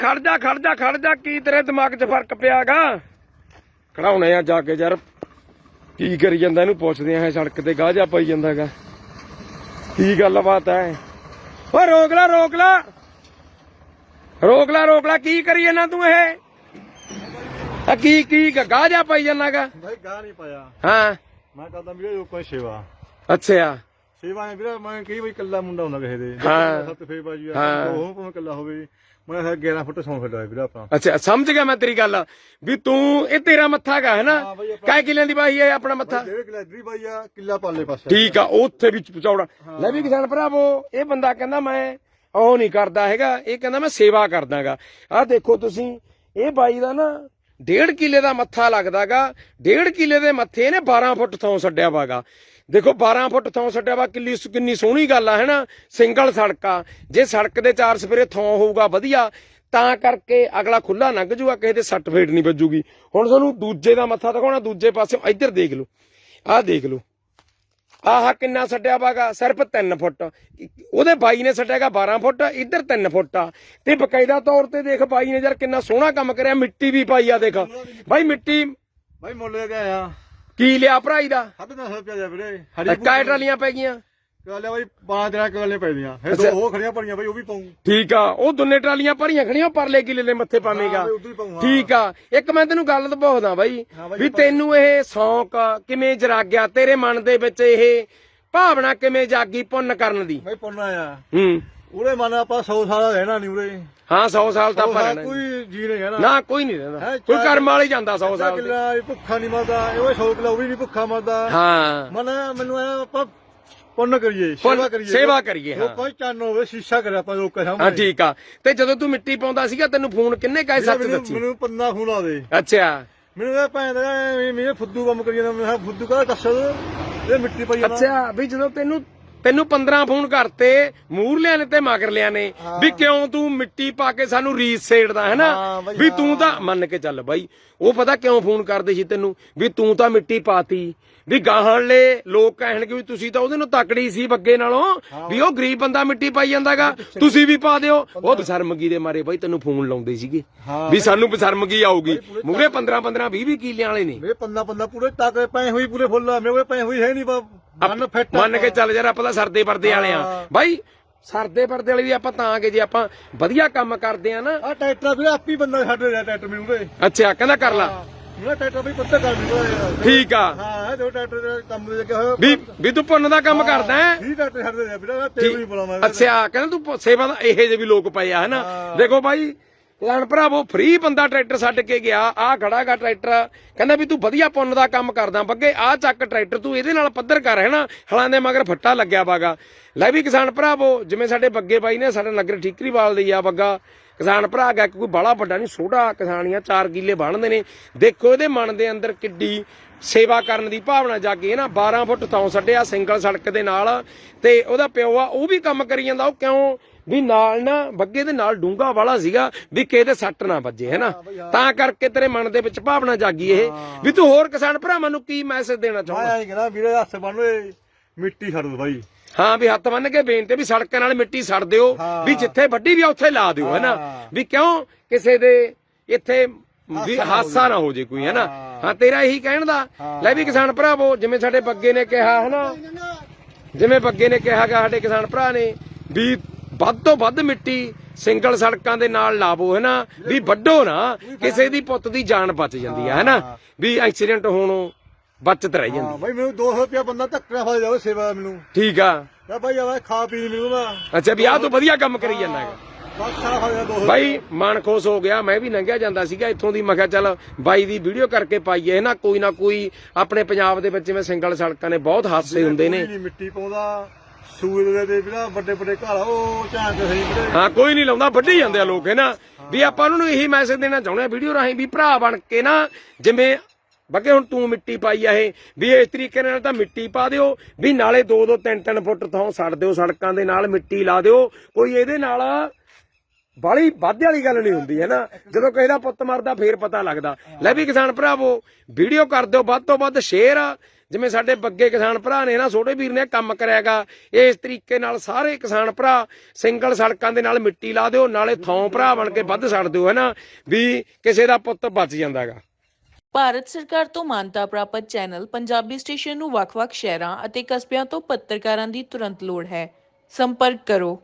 ਖੜ ਜਾ ਖੜ ਜਾ ਖੜ ਜਾ ਕੀ ਤੇਰੇ ਦਿਮਾਗ 'ਚ ਫ਼ਰਕ ਪਿਆਗਾ? ਖੜਾਉਣੇ ਆ ਜਾ ਕੇ ਯਾਰ। ਕੀ ਕਰੀ ਜਾਂਦਾ ਇਹਨੂੰ ਪੁੱਛਦੇ ਆ ਸੜਕ ਤੇ ਗਾਹ ਜਾ ਪਾਈ ਜਾਂਦਾਗਾ। ਕੀ ਗੱਲਬਾਤ ਹੈ ਓ ਰੋਕ ਲੈ ਰੋਕ ਲੈ। ਰੋਕ ਲੈ ਰੋਕ ਲੈ ਕੀ ਕਰੀ ਜਾਂਦਾ ਤੂੰ ਇਹ? ਆ ਕੀ ਕੀ ਗਾਹ ਜਾ ਪਾਈ ਜਾਂਦਾਗਾ? ਭਾਈ ਗਾ ਨਹੀਂ ਪਾਇਆ। ਹਾਂ। ਮੈਂ ਕਰਦਾ ਵੀਰੇ ਦੀ ਸੇਵਾ। ਅੱਛਾ ਸੇਵਾ ਨੇ ਵੀਰੇ ਮੈਂ ਕਈ ਵਾਰੀ ਇਕੱਲਾ ਮੁੰਡਾ ਹੁੰਦਾ ਕਿਸੇ ਦੇ। ਹਾਂ। ਸੱਤ ਫੇਰ ਬਾਜੀ ਆ। ਉਹ ਭਾਵੇਂ ਇਕੱਲਾ ਹੋਵੇ। ਮੈਂ ਕਿਹਾ 11 ਫੁੱਟ ਸੌਂ ਫਿਰਦਾ ਵੀਰੇ ਆਪਣਾ। ਅੱਛਾ ਸਮਝ ਗਿਆ ਮੈਂ ਤੇਰੀ ਗੱਲ। ਵੀ ਤੂੰ ਇਹ ਤੇਰਾ ਮੱਥਾ ਗਾ ਹੈ ਨਾ? ਹਾਂ ਬਈ ਆਪਾਂ- ਕਾਇ ਕਿਲਿਆਂ ਦੀ ਬਾਈ ਹੈ ਆਪਣਾ ਮੱਥਾ? ਡੇਢ ਕਿੱਲਾ ਇਧਰੀ ਬਾਈ ਆ ਕਿੱਲਾ ਪਾਲੇ ਪਾਸੇ। ਠੀਕ ਆ ਉੱਥੇ ਵਿੱਚ ਪਚੌੜਾ। ਲੈ ਵੀ ਕਿਸਾਨ ਭਰਾਵੋ ਇਹ ਬੰਦਾ ਕਹਿੰਦਾ ਮੈਂ ਉਹ ਨਹੀਂ ਕਰਦਾ ਹੈਗਾ ਇਹ ਕਹਿੰਦਾ ਮੈਂ ਸੇਵਾ ਕਰਦਾਗਾ। ਆਹ ਦੇਖੋ ਤੁਸੀਂ ਇਹ ਬਾਈ ਦਾ ਨਾ ਡੇਢ ਕਿਲੇ ਦਾ ਮੱਥਾ ਲੱਗਦਾਗਾ, ਡੇਢ ਕਿਲੇ ਦੇ ਮੱਥੇ ਨੇ 12 ਫੁੱਟ ਥੋਂ ਛੱਡਿਆ ਵਾਗਾ ਦੇਖੋ 12 ਫੁੱਟ ਥੋਂ ਛੱਡਿਆ ਵਾ ਕਿੰਨੀ ਕਿੰਨੀ ਸੋਹਣੀ ਗੱਲ ਆ, ਹੈਨਾ? ਸਿੰਗਲ ਸੜਕ ਆ। ਜੇ ਸੜਕ ਦੇ ਚਾਰ ਸਪਰੇ ਥੋਂ ਹੋਊਗਾ, ਵਧੀਆ। ਤਾਂ ਕਰਕੇ ਅਗਲਾ ਖੁੱਲਾ ਲੰਘ ਜੂਗਾ, ਕਿਸੇ ਦੇ ਸੱਟ ਫੇਟ ਨਹੀਂ ਵੱਜੂਗੀ। ਹੁਣ ਤੁਹਾਨੂੰ ਦੂਜੇ ਦਾ ਮੱਥਾ ਦਿਖਾਉਣਾ, ਦੂਜੇ ਪਾਸੇ ਇੱਧਰ ਦੇਖ ਲਓ। ਆਹ ਦੇਖ ਲਓ। ਆਹ ਕਿੰਨਾ ਛੱਡਿਆ ਵਾਗਾ ਸਿਰਫ 3 ਫੁੱਟ। ਉਹਦੇ ਬਾਈ ਨੇ ਛੱਡਿਆਗਾ 12 ਫੁੱਟ ਇੱਧਰ 3 ਫੁੱਟ ਆ। ਤੇ ਬਕਾਇਦਾ ਤੌਰ ਤੇ ਦੇਖ ਬਾਈ ਨੇ ਯਾਰ ਕਿੰਨਾ ਸੋਹਣਾ ਕੰਮ ਕਰਿਆ ਮਿੱਟੀ ਵੀ ਪਾਈ ਆ ਦੇਖ। ਬਾਈ ਮਿੱਟੀ ਭਾਈ ਮੁੱਲ ਕੇ ਆਇਆ ਕੀ ਲਿਆ ਭਰਾਈ ਦਾ? ਸਾਢੇ 900 ਰੁਪਇਆ ਦੇ ਵੀਰੇ। ਹਰੀ ਕਾਇ ਟਰਾਲੀਆਂ ਪੈ ਗਈਆਂ। ਗੱਲ ਆ ਬਾਈ ਬਾਰਾਂ ਦਿਨਾਂ ਕਿੱਲੇ ਪੈਦੀਆਂ। ਫਿਰ ਅੱਛਾ। ਦੋ ਉਹ ਖੜੀਆਂ ਪੜੀਆਂ ਬਾਈ ਉਹ ਵੀ ਪਾਉਂ। ਠੀਕ ਆ ਉਹ ਦੋਨੇ ਟਰਾਲੀਆਂ ਭਰੀਆਂ ਖੜੀਆਂ ਪਰਲੇ ਕਿਲੇ ਦੇ ਮੱਥੇ ਪਾਵੇਂਗਾ। ਹਾਂ ਬਈ ਉਦੋਂ ਹੀ ਪਾਊਂ, ਹਾਂ। ਠੀਕ ਆ ਇੱਕ ਮੈਂ ਤੈਨੂੰ ਗੱਲ ਦਬਾਉਦਾ ਬਾਈ ਹਾਂ ਬਾਈ, ਵੀ ਤੈਨੂੰ ਇਹ ਸ਼ੌਂਕ ਕਿਵੇਂ ਜਰਾਗਿਆ ਤੇਰੇ ਮਨ ਦੇ ਵਿੱਚ ਇਹ ਭਾਵਨਾ ਕਿਵੇਂ ਜਾਗੀ ਪੁੰਨ ਕਰਨ ਦੀ? ਬਾਈ ਪੁੰਨਾ ਆ ਹੂੰ। ਉਹਦੇ ਮਨ ਆਪਾਂ 100 ਸਾਲ ਰਹਿਣਾ ਨਹੀਂ ਉਰੇ। ਹਾਂ 100 ਸਾਲ ਤਾਂ ਕੋਈ ਜੀ ਨਹੀਂ ਰਹਿਣਾ। ਨਾ ਕੋਈ ਨਹੀਂ ਰਹਿੰਦਾ। ਹੈਂ, ਕੋਈ ਚਾਰ- ਕਰਮ ਵਾਲੀ ਜਾਂਦਾ 100 ਸਾਲ ਤੇ ਕਿੱਲਾ ਇਹ ਭੁੱਖਾ ਨਹੀਂ ਮਰਦਾ ਇਹ 100 ਕਿੱਲਾ ਉਹ ਵੀ ਨਹੀਂ ਭੁੱਖਾ ਮਰਦਾ। ਹਾਂ। ਮਨ ਮੈਨੂੰ ਐ ਆਪਾਂ ਪੁੰਨ ਕਰੀਏ ਸੇਵਾ ਕਰੀਏ। ਸੇਵਾ ਕਰੀਏ, ਹਾਂ। ਲੋਕਾਂ ਚੰਨ ਹੋਵੇ ਸ਼ੀਸ਼ਾ ਕਰਿਆ ਆਪਾਂ ਲੋਕਾਂ ਹਾਂ ਸਾਹਮਣੇ ਠੀਕ ਆ। ਤੇ ਜਦੋਂ ਤੂੰ ਮਿੱਟੀ ਪਾਉਂਦਾ ਸੀਗਾ ਤੈਨੂੰ ਫੋਨ ਕਿੰਨੇ ਕਾਇ ਸੱਚ ਮੈਨੂੰ- ਦੱਸੀ? ਮੈਨੂੰ ਪੰਨਾ ਫੋਨ ਆਵੇ। ਅੱਛਾ। ਮੈਨੂੰ ਇਹ ਭੈਣ ਦਾ ਮੇਰੇ ਫੁੱਦੂ ਕੰਮ ਕਰੀ ਜਾਂਦਾ। ਮੈਂ ਕਿਹਾ ਫੁੱਦੂ ਕਾ ਦੱਸੋ ਇਹ ਮਿੱਟੀ ਪਈ ਜਾਂਦਾ। ਅੱਛਾ ਵੀ ਜਦੋਂ ਤੈਨੂੰ ਤੈਨੂੰ 15 ਫੋਨ ਕਰਤੇ ਮੂਰਲਿਆਂ ਨੇ ਤੇ ਮਗਰਲਿਆਂ ਨੇ ਵੀ ਕਿਉਂ ਤੂੰ ਮਿੱਟੀ ਪਾ ਕੇ ਸਾਨੂੰ ਰੀਸ ਸੇੜਦਾ ਹੈ ਨਾ ਵੀ ਤੂੰ ਤਾਂ ਮੰਨ ਕੇ ਚੱਲ ਬਾਈ ਉਹ ਪਤਾ ਕਿਉਂ ਫੋਨ ਕਰਦੇ ਸੀ ਤੈਨੂੰ? ਵੀ ਤੂੰ ਤਾਂ ਮਿੱਟੀ ਪਾਤੀ। ਵੀ ਗਾਹਣਲੇ ਲੋਕ ਕਹਿਣਗੇ ਵੀ ਤੁਸੀਂ ਤਾਂ ਉਹਦੇ ਨੂੰ ਤਕੜੀ ਸੀ ਬੱਗੇ ਨਾਲੋਂ ਵੀ ਉਹ ਗਰੀਬ ਬੰਦਾ ਮਿੱਟੀ ਪਾਈ ਜਾਂਦਾਗਾ। ਤੁਸੀਂ ਵੀ ਪਾ ਦਿਓ। ਉਹ ਬਸਰਮਗੀ ਦੇ ਮਾਰੇ ਬਾਈ ਤੈਨੂੰ ਫੋਨ ਲਾਉਂਦੇ ਸੀਗੇ। ਵੀ ਸਾਨੂੰ ਬਸਰਮਗੀ ਆਊਗੀ। ਮੂਰੇ 15 15 20 20 ਕਿੱਲਿਆਂ ਵਾਲੇ ਨੇ। ਮੇਰੇ ਪੰਨਾ ਪੰਨਾ ਪੂਰੇ ਤੱਕ ਪਏ ਹੋਈ ਪੂਰੇ ਫੁੱਲ ਮੇਰੇ ਕੋਲ ਪਏ ਹੋਈ ਹੈ ਨਹੀਂ ਮਨ ਫਿੱਟ ਆ। ਮੰਨ ਕੇ ਚੱਲ ਯਾਰ ਆਪਾਂ ਤਾਂ ਸਰਦੇ ਪਰਦੇ ਵਾਲੇ ਆ। ਬਾਈ ਸਰਦੇ ਪਰਦੇ ਵਾਲੇ ਵੀ ਆਪਾਂ ਤਾਂ ਕਿ ਜੇ ਆਪਾਂ ਵਧੀਆ ਕੰਮ ਕਰਦੇ ਆ ਨਾ। ਆ ਟਰੈਕਟਰ ਵੀ ਆਪੀ ਬੰਦਾ ਛੱਡ ਰਿਹਾ ਟਰੈਕਟਰ ਮੈਨੂੰ ਉਰੇ। ਅੱਛਾ ਕਹਿੰਦਾ ਕਰ ਲਾ। ਮੇਰਾ ਟਰੈਕਟਰ ਵੀ ਪੱਤਾ ਕਰ ਦਿੰਦਾ ਠੀਕ ਆ। ਹਾਂ ਦੋ ਟਰੈਕਟਰ ਦੇ ਕੰਮ ਦੇ ਲੱਗੇ ਹੋਏ ਵੀ ਵੀ ਤੂੰ ਪੁੰਨ ਦਾ ਕੰਮ ਕਰਦਾ ਹੈ? ਵੀ ਟਰੈਕਟਰ ਛੱਡ ਰਿਹਾ ਵੀਰਾ ਤੇਰੇ ਵੀ ਬੁਲਾਵਾਂਗਾ ਅੱਛਾ ਕਹਿੰਦਾ ਤੂੰ ਸੇਵਾ ਦਾ ਇਹੇ ਜਿਹੇ ਵੀ ਲੋਕ ਪਏ ਆ ਹਨਾ ਹਾਂ। ਦੇਖੋ ਬਾਈ ਲੈਣ ਭਰਾਵੋ ਫ੍ਰੀ ਬੰਦਾ ਟਰੈਕਟਰ ਛੱਡ ਕੇ ਗਿਆ ਆ ਖੜਾਗਾ ਟਰੈਕਟਰ। ਕਹਿੰਦਾ ਵੀ ਤੂੰ ਵਧੀਆ ਪੁੰਨ ਦਾ ਕੰਮ ਕਰਦਾ, ਬੱਗੇ ਆ ਚੱਕ ਟਰੈਕਟਰ, ਤੂੰ ਇਹਦੇ ਨਾਲ ਪੱਧਰ ਕਰ ਹੈ ਨਾ ਹਲਾਂ ਦੇ ਮਗਰ ਫੱਟਾ ਲੱਗਿਆ ਬਾਗਾ। ਲੈ ਵੀ ਕਿਸਾਨ ਭਰਾਵੋ, ਜਿਵੇਂ ਸਾਡੇ ਬੱਗੇ ਬਾਈ ਨੇ, ਸਾਡੇ ਨਗਰ ਠੀਕਰੀਵਾਲ ਦੇ ਆ ਬੱਗਾ। ਕਿਸਾਨ ਭਰਾ ਗਿਆ ਕੋਈ ਬਾਲਾ ਵੱਡਾ ਨਹੀਂ ਛੋਟਾ ਕਿਸਾਨੀਆਂ 4 ਕਿੱਲੇ ਬਣਦੇ ਨੇ। ਦੇਖੋ ਇਹਦੇ ਮਨ ਦੇ ਅੰਦਰ ਕਿੱਡੀ ਸੇਵਾ ਕਰਨ ਦੀ ਭਾਵਨਾ ਜਾਗੀ ਹੈ ਨਾ 12 ਫੁੱਟ ਥਾਂ ਛੱਡਿਆ ਸਿੰਗਲ ਸੜਕ ਦੇ ਨਾਲ, ਤੇ ਉਹਦਾ ਪਿਓ ਆ, ਉਹ ਵੀ ਕੰਮ ਕਰੀ ਜਾਂਦਾ, ਉਹ ਕਿਉਂ ਵੀ ਨਾਲ ਨਾ ਬੱਗੇ ਦੇ ਨਾਲ ਡੂੰਗਾ ਵਾਲਾ ਸੀਗਾ ਵੀ ਦੇ ਸੱਟ ਨਾ ਵੱਜੇ ਹੈ ਨਾ ਤਾਂ ਕਰਕੇ ਤੇਰੇ ਮਨ ਦੇ ਵਿੱਚ ਭਾਵਨਾ ਜਾਗੀ ਇਹ ਵੀ ਤੂੰ ਹੋਰ ਕਿਸਾਨ ਭਰਾਵਾਂ ਨੂੰ ਕੀ ਮੈਸੇਜ ਦੇਣਾ ਚਾਹੁੰਦਾ? ਆਈ ਕਹਿੰਦਾ ਵੀਰੇ ਹੱਥ ਬੰਨ ਓਏ ਮਿੱਟੀ ਛੱਡ ਦੋ ਬਾਈ। ਹਾਂ ਵੀ ਹੱਥ ਬੰਨ ਕੇ ਬੇਨਤੀ ਵੀ ਸੜਕਾਂ ਨਾਲ ਮਿੱਟੀ ਸੜ ਦਿਓ ਹਾਂ। ਵੀ ਜਿੱਥੇ ਵੱਡੀ ਵੀ ਉੱਥੇ ਲਾ ਦਿਓ ਹੈ ਨਾ ਹਾਂ। ਵੀ ਕਿਉਂ ਕਿਸੇ ਦੇ ਇੱਥੇ ਵੀ ਹਾਸਾ ਨਾ ਹੋ ਜੇ ਕੋਈ ਹੈ ਨਾ ਹਾਂ। ਹਾਂ ਤੇਰਾ ਇਹੀ ਕਹਿਣ ਦਾ ਹਾਂ। ਲੈ ਵੀ ਕਿਸਾਨ ਭਰਾਵੋ ਜਿਵੇਂ ਸਾਡੇ ਬੱਗੇ ਨੇ ਕਿਹਾ ਹੈ ਨਾ ਜਿਵੇਂ ਬੱਗੇ ਨੇ ਕਿਹਾਗਾ ਸਾਡੇ ਕਿਸਾਨ ਭਰਾ ਨੇ ਵੀ ਵੱਧ ਤੋਂ ਵੱਧ ਮਿੱਟੀ ਸਿੰਗਲ ਸੜਕਾਂ ਦੇ ਨਾਲ ਲਾਵੋ ਹੈ ਨਾ? ਵੀ ਵੱਡੋ ਨਾ ਕਿਸੇ ਦੀ ਪੁੱਤ ਦੀ ਜਾਨ ਬਚ ਜਾਂਦੀ ਹੈ ਹੈ ਨਾ? ਵੀ ਐਕਸੀਡੈਂਟ ਹੋਣੋਂ ਬਚਤ ਰਹਿ ਜਾਂਦੀ। ਹਾਂ ਬਾਈ ਮੈਨੂੰ 200 ਰੁਪਇਆ ਬੰਦਾ ਧੱਕਾ ਫੜ ਜਾਵੇ ਸੇਵਾ ਮੈਨੂੰ। ਠੀਕ ਆ। ਯਾ ਬਾਈ ਆ ਖਾ ਪੀ ਮੈਨੂੰ ਨਾ ਅੱਛਾ ਵੀ ਆਹ ਤੂੰ ਵਧੀਆ ਕੰਮ ਕਰੀ ਜਾਂਦਾ ਹੈਗਾ। ਬਸ ਸਾਰਾ ਫੜ ਜਾ 200 ਬਾਈ ਮਨ ਖੁਸ਼ ਹੋ ਗਿਆ ਮੈਂ ਵੀ ਲੰਘਿਆ ਜਾਂਦਾ ਸੀਗਾ ਇੱਥੋਂ ਦੀ ਮੈਂ ਕਿਹਾ ਚੱਲ ਬਾਈ ਦੀ ਵੀਡੀਓ ਕਰਕੇ ਪਾਈਏ ਨਾ? ਕੋਈ ਨਾ ਕੋਈ ਆਪਣੇ ਪੰਜਾਬ ਦੇ ਵਿੱਚ ਜਿਵੇਂ ਸਿੰਗਲ ਸੜਕਾਂ ਨੇ ਬਹੁਤ ਹਾਦਸੇ ਹੁੰਦੇ ਨੀ। ਮਿੱਟੀ ਪਾਉਂਦਾ। ਸੂਏ ਦੇ ਵੀਰਾ ਵੱਡੇ ਵੱਡੇ ਘਰ ਆ, ਉਹ ਝਾਂਕ ਸਹੀ ਵੀਰੇ ਹਾਂ ਕੋਈ ਨਹੀਂ ਲਾਉਂਦਾ ਵੱਢੀ ਜਾਂਦੇ ਆ ਲੋਕ ਹੈ ਨਾ? ਵੀ ਆਪਾਂ ਉਹਨਾਂ ਨੂੰ ਇਹੀ ਮੈਸੇਜ ਦੇਣਾ ਚਾਹੁੰਦੇ ਆ ਵੀਡੀਓ ਰਾਹੀਂ ਵੀ ਭਰਾ ਬਣ ਕੇ ਨਾ ਜਿਵੇਂ ਬੱਗੇ ਹੁਣ ਤੂੰ ਮਿੱਟੀ ਪਾਈ ਆ ਇਹ ਵੀ ਇਸ ਤਰੀਕੇ ਨਾਲ ਤਾਂ ਮਿੱਟੀ ਪਾ ਦਿਓ ਵੀ ਨਾਲੇ 2 2 3 3 ਫੁੱਟ ਥਾਂ ਛੱਡ ਦਿਓ ਸੜਕਾਂ ਦੇ ਨਾਲ ਮਿੱਟੀ ਲਾ ਦਿਓ ਕੋਈ ਇਹਦੇ ਨਾਲ ਬਾਲੀ ਵਾਧੇ ਵਾਲੀ ਗੱਲ ਨਹੀਂ ਹੁੰਦੀ ਹੈ ਨਾ? ਜਦੋਂ ਕਿਸੇ ਦਾ ਪੁੱਤ ਮਰਦਾ ਫੇਰ ਪਤਾ ਲੱਗਦਾ। ਲੈ ਵੀ ਕਿਸਾਨ ਭਰਾਵੋ ਵੀਡੀਓ ਕਰ ਦਿਓ ਵੱਧ ਤੋਂ ਵੱਧ ਸ਼ੇਅਰ ਜਿਵੇਂ ਸਾਡੇ ਬੱਗੇ ਕਿਸਾਨ ਭਰਾ ਨੇ ਨਾ, ਛੋਟੇ ਵੀਰ ਨੇ ਕੰਮ ਕਰਿਆਗਾ, ਇਸ ਤਰੀਕੇ ਨਾਲ ਸਾਰੇ ਕਿਸਾਨ ਭਰਾ ਸਿੰਗਲ ਸੜਕਾਂ ਦੇ ਨਾਲ ਮਿੱਟੀ ਲਾ ਦਿਓ, ਨਾਲੇ ਥੋਂ ਭਰਾ ਬਣ ਕੇ ਵੱਧ ਛੱਡ ਦਿਓ, ਹੈਨਾ? ਵੀ ਕਿਸੇ ਦਾ ਪੁੱਤ ਬਚ ਜਾਂਦਾਗਾ। ਭਾਰਤ ਸਰਕਾਰ ਤੋਂ ਮਾਨਤਾ ਪ੍ਰਾਪਤ ਚੈਨਲ ਪੰਜਾਬੀ ਸਟੇਸ਼ਨ ਨੂੰ ਵੱਖ-ਵੱਖ ਸ਼ਹਿਰਾਂ ਅਤੇ ਕਸਬਿਆਂ ਤੋਂ ਪੱਤਰਕਾਰਾਂ ਦੀ ਤੁਰੰਤ ਲੋੜ ਹੈ। ਸੰਪਰਕ ਕਰੋ।